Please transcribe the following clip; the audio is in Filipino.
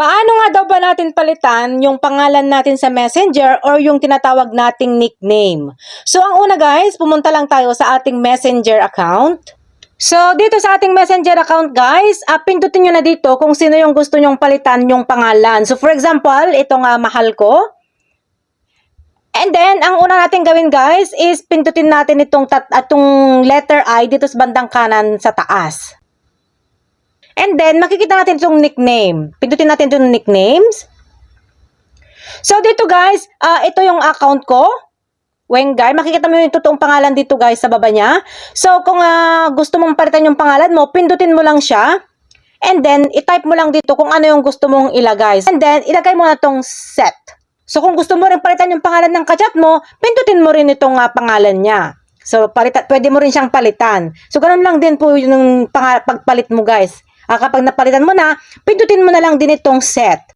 Paano nga daw ba natin palitan yung pangalan natin sa Messenger or yung tinatawag nating nickname? So, ang una guys, pumunta lang tayo sa ating Messenger account. So, dito sa ating Messenger account guys, uh, pindutin nyo na dito kung sino yung gusto nyong palitan yung pangalan. So, for example, itong uh, mahal ko. And then, ang una natin gawin guys is pindutin natin itong, tat- atong letter I dito sa bandang kanan sa taas. And then, makikita natin itong nickname. Pindutin natin itong nicknames. So, dito guys, ah, ito yung account ko. Wengay. Makikita mo yung totoong pangalan dito guys sa baba niya. So, kung ah, gusto mong palitan yung pangalan mo, pindutin mo lang siya. And then, itype mo lang dito kung ano yung gusto mong ilagay. And then, ilagay mo na tong set. So, kung gusto mo rin palitan yung pangalan ng kachat mo, pindutin mo rin itong ah, pangalan niya. So, palitan, pwede mo rin siyang palitan. So, ganun lang din po yung pagpalit mo guys. Ah, kapag napalitan mo na, pindutin mo na lang din itong set.